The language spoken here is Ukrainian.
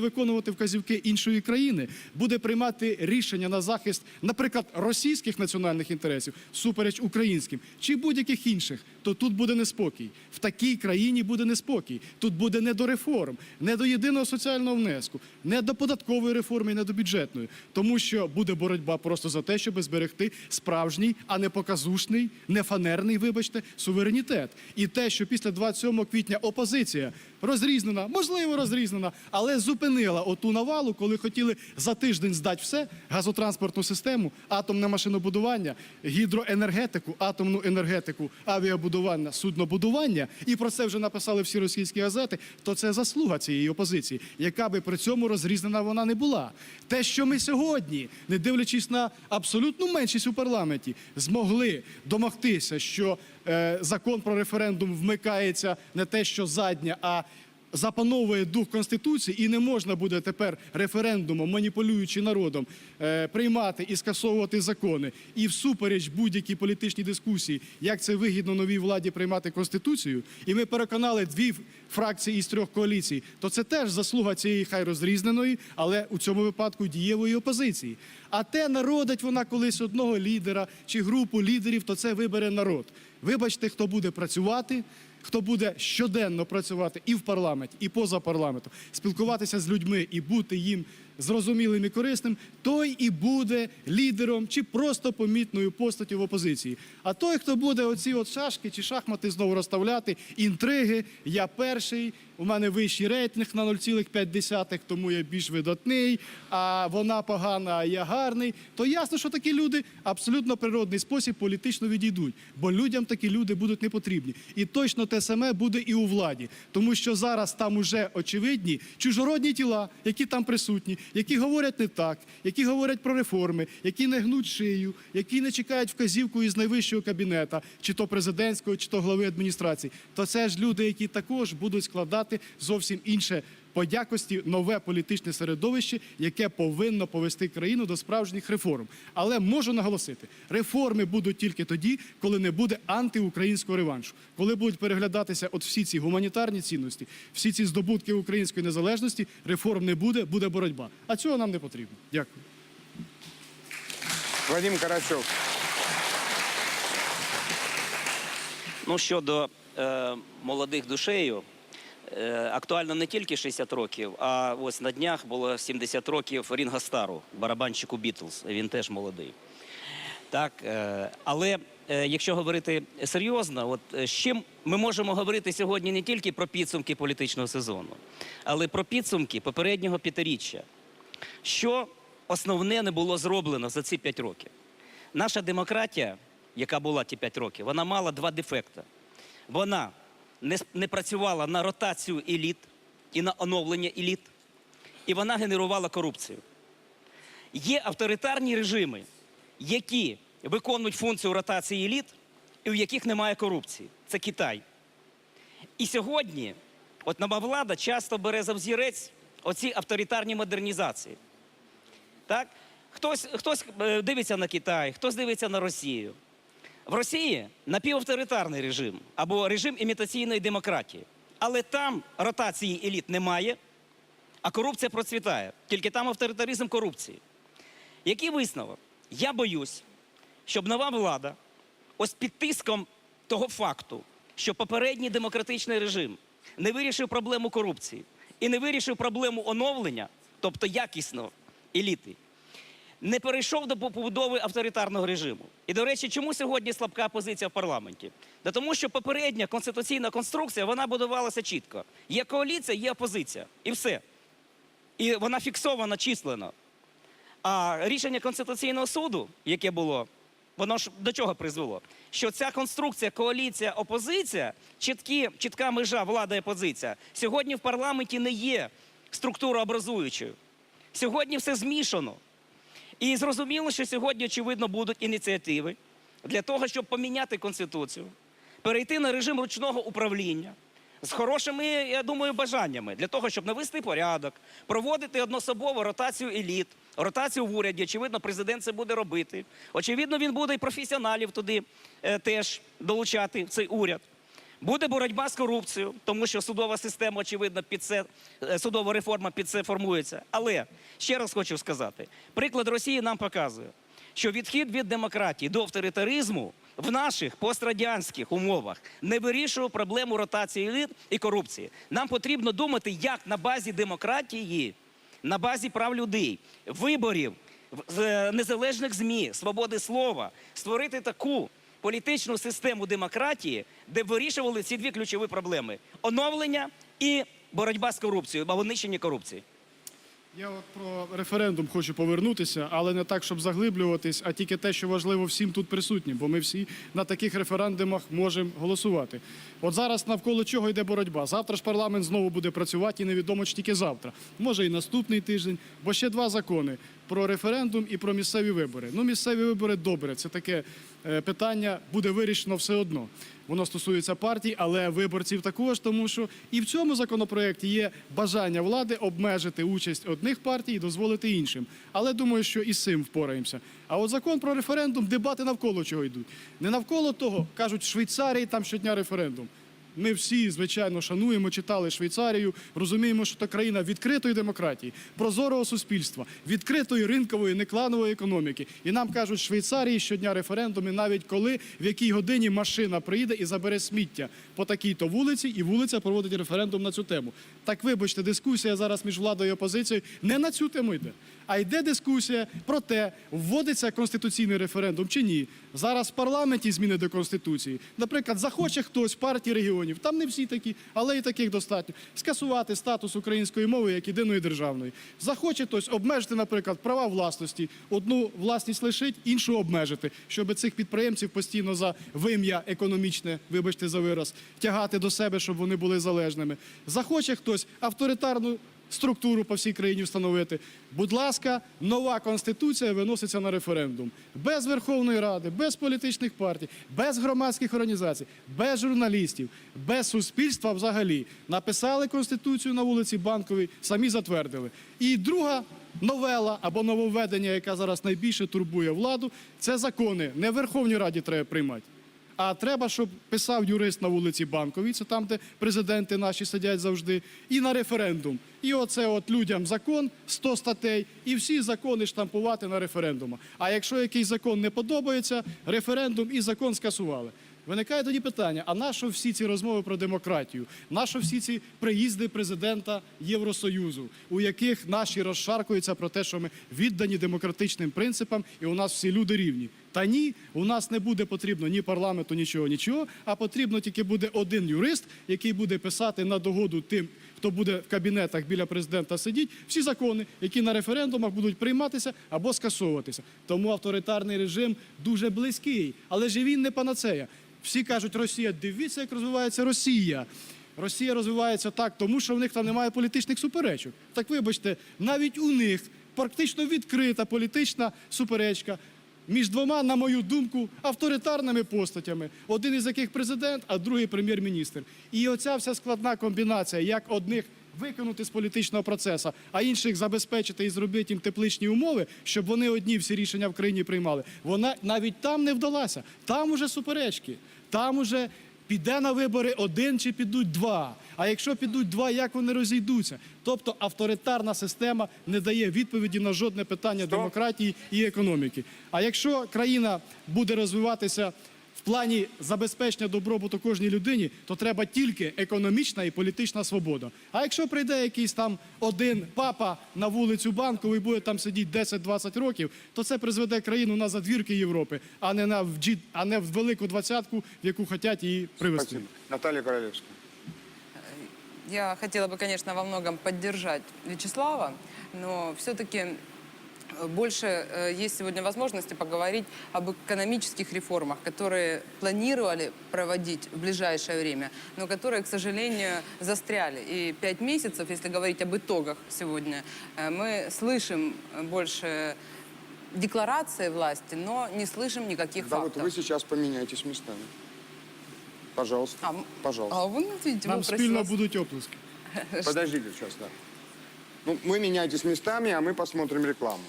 виконувати вказівки іншої країни, буде приймати рішення на захист, наприклад, російських національних інтересів супереч українським чи будь-яких інших, то тут буде неспокій. В такій країні буде неспокій. Тут буде не до реформ, не до єдиного соціального внеску, не до податкової реформи, не до бюджетної, тому що буде боротьба просто за те, щоб зберегти справжній, а не показушний, не фанерний, вибачте, суверенітет. І те, що після 27 квітня опозиція розрізнена, можливо, розрізнена, але зупинила оту навалу, коли хотіли за тиждень здати все: газотранспортну систему, атомне машинобудування, гідроенергетику, атомну енергетику, авіабудування, суднобудування. І про це вже написали всі російські газети. То це заслуга цієї опозиції, яка би при цьому розрізнена вона не була. Те, що ми сьогодні, не дивлячись на абсолютну меншість у парламенті, змогли домогтися, що е, закон про референдум вмикається не те, що задня, а запановує дух конституції, і не можна буде тепер референдумом, маніпулюючи народом, е, приймати і скасовувати закони, і всупереч будь-якій політичній дискусії, як це вигідно новій владі приймати конституцію. І ми переконали дві фракції із трьох коаліцій, то це теж заслуга цієї хай розрізненої, але у цьому випадку дієвої опозиції. А те народить вона колись одного лідера чи групу лідерів, то це вибере народ. Вибачте, хто буде працювати, хто буде щоденно працювати і в парламенті, і поза парламентом, спілкуватися з людьми і бути їм зрозумілим і корисним, той і буде лідером чи просто помітною постаттю в опозиції. А той, хто буде оці от шашки чи шахмати знову розставляти, інтриги, я перший, у мене вищий рейтинг на 0,5, тому я більш видатний, а вона погана, а я гарний, то ясно, що такі люди абсолютно природний спосіб політично відійдуть, бо людям такі люди будуть не потрібні. І точно те саме буде і у владі, тому що зараз там уже очевидні чужородні тіла, які там присутні, які говорять не так, які говорять про реформи, які не гнуть шию, які не чекають вказівку із найвищого кабінета, чи то президентського, чи то глави адміністрації. То це ж люди, які також будуть складати зовсім інше по якості нове політичне середовище, яке повинно повести країну до справжніх реформ. Але можу наголосити, реформи будуть тільки тоді, коли не буде антиукраїнського реваншу, коли будуть переглядатися от всі ці гуманітарні цінності, всі ці здобутки української незалежності. Реформ не буде, буде боротьба. А цього нам не потрібно. Дякую. Вадим Карачев. Ну, щодо е, молодих душею, актуально не тільки 60 років, а ось на днях було 70 років Рінга Стару, барабанщику Бітлз. Він теж молодий. Так, е, але е, якщо говорити серйозно, от е, з чим ми можемо говорити сьогодні не тільки про підсумки політичного сезону, але про підсумки попереднього п'ятиріччя. Що основне не було зроблено за ці 5 років? Наша демократія, яка була ті 5 років, вона мала два дефекти. Вона не, не працювала на ротацію еліт і на оновлення еліт, і вона генерувала корупцію. Є авторитарні режими, які виконують функцію ротації еліт, і в яких немає корупції. Це Китай. І сьогодні, от нова влада часто бере за взірець оці авторитарні модернізації. Так? Хтось, хтось е, дивиться на Китай, хтось дивиться на Росію. В Росії напівавторитарний режим або режим імітаційної демократії. Але там ротації еліт немає, а корупція процвітає. Тільки там авторитаризм корупції. Який висновок? Я боюсь, щоб нова влада, ось під тиском того факту, що попередній демократичний режим не вирішив проблему корупції і не вирішив проблему оновлення, тобто якісно еліти, не перейшов до побудови авторитарного режиму. І, до речі, чому сьогодні слабка позиція в парламенті? Да тому що попередня конституційна конструкція вона будувалася чітко. Є коаліція, є опозиція. І все. І вона фіксована численно. А рішення Конституційного суду, яке було, воно ж до чого призвело? Що ця конструкція, коаліція, опозиція, чіткі, чітка межа влада і опозиція, сьогодні в парламенті не є структурообразуючою. Сьогодні все змішано. І зрозуміло, що сьогодні, очевидно, будуть ініціативи для того, щоб поміняти Конституцію, перейти на режим ручного управління з хорошими, я думаю, бажаннями для того, щоб навести порядок, проводити однособово ротацію еліт, ротацію в уряді. Очевидно, президент це буде робити. Очевидно, він буде і професіоналів туди е, теж долучати в цей уряд. Буде боротьба з корупцією, тому що судова система, очевидно, під це е, судова реформа під це формується. Але ще раз хочу сказати: приклад Росії нам показує, що відхід від демократії до авторитаризму в наших пострадянських умовах не вирішує проблему ротації еліт і корупції. Нам потрібно думати, як на базі демократії, на базі прав людей, виборів, е, незалежних ЗМІ, свободи слова, створити таку політичну систему демократії, де вирішували ці дві ключові проблеми: оновлення і боротьба з корупцією, або нищення корупції. Я от про референдум хочу повернутися, але не так, щоб заглиблюватись, а тільки те, що важливо всім тут присутнім, бо ми всі на таких референдумах можемо голосувати. От зараз навколо чого йде боротьба. Завтра ж парламент знову буде працювати, і невідомо чи тільки завтра. Може і наступний тиждень, бо ще два закони про референдум і про місцеві вибори. Ну, місцеві вибори добре. Це таке питання буде вирішено все одно. Воно стосується партій, але виборців також, тому що і в цьому законопроекті є бажання влади обмежити участь одних партій і дозволити іншим. Але думаю, що і з цим впораємося. А от закон про референдум, дебати навколо чого йдуть. Не навколо того, кажуть, в Швейцарії там щодня референдум. Ми всі, звичайно, шануємо, читали Швейцарію, розуміємо, що це країна відкритої демократії, прозорого суспільства, відкритої ринкової, некланової економіки. І нам кажуть, в Швейцарії щодня референдуми, навіть коли в якій годині машина приїде і забере сміття по такій-то вулиці, і вулиця проводить референдум на цю тему. Так, вибачте, дискусія зараз між владою і опозицією не на цю тему йде. А йде дискусія про те, вводиться конституційний референдум чи ні. Зараз в парламенті зміни до конституції. Наприклад, захоче хтось партії регіонів, там не всі такі, але і таких достатньо. Скасувати статус української мови як єдиної державної. Захоче хтось обмежити, наприклад, права власності. Одну власність лишить, іншу обмежити, щоб цих підприємців постійно за вим'я економічне, вибачте за вираз, тягати до себе, щоб вони були залежними. Захоче хтось авторитарну структуру по всій країні встановити. Будь ласка, нова конституція виноситься на референдум. Без Верховної Ради, без політичних партій, без громадських організацій, без журналістів, без суспільства взагалі. Написали конституцію на вулиці Банковій, самі затвердили. І друга. Новела або нововведення, яка зараз найбільше турбує владу, це закони. Не в Верховній Раді треба приймати. А треба, щоб писав юрист на вулиці Банковій, це там, де президенти наші сидять завжди, і на референдум. І оце от людям закон, 100 статей, і всі закони штампувати на референдуму. А якщо якийсь закон не подобається, референдум і закон скасували. Виникає тоді питання: а нащо всі ці розмови про демократію? Нащо всі ці приїзди президента Євросоюзу, у яких наші розшаркуються про те, що ми віддані демократичним принципам, і у нас всі люди рівні? Та ні, у нас не буде потрібно ні парламенту, нічого, нічого, а потрібно тільки буде один юрист, який буде писати на догоду тим, хто буде в кабінетах біля президента сидіть, всі закони, які на референдумах будуть прийматися або скасовуватися. Тому авторитарний режим дуже близький, але ж він не панацея. Всі кажуть, Росія, дивіться, як розвивається Росія. Росія розвивається так, тому що в них там немає політичних суперечок. Так вибачте, навіть у них практично відкрита політична суперечка між двома, на мою думку, авторитарними постатями, один із яких президент, а другий прем'єр-міністр. І оця вся складна комбінація, як одних викинути з політичного процесу, а інших забезпечити і зробити їм тепличні умови, щоб вони одні всі рішення в країні приймали. Вона навіть там не вдалася. Там уже суперечки, там уже піде на вибори один чи підуть два. А якщо підуть два, як вони розійдуться? Тобто авторитарна система не дає відповіді на жодне питання демократії і економіки. А якщо країна буде розвиватися в плані забезпечення добробуту кожній людині, то треба тільки економічна і політична свобода. А якщо прийде якийсь там один папа на вулицю банку і буде там сидіти 10-20 років, то це призведе країну на задвірки Європи, а не на в а не в велику двадцятку, в яку хочуть її привести. Спасибо. Наталья Королевская. Я хотела бы, конечно, во многом поддержать Вячеслава, но все-таки больше э, есть сегодня возможности поговорить об экономических реформах, которые планировали проводить в ближайшее время, но которые, к сожалению, застряли. И пять месяцев, если говорить об итогах сегодня, э, мы слышим больше декларации власти, но не слышим никаких Да, вот фактов. вы сейчас поменяйтесь местами. Пожалуйста. А, Пожалуйста. А вы, видите, Нам спільно будуть оплески. Подождите сейчас, да. Ну, вы меняйтесь местами, а мы посмотрим рекламу.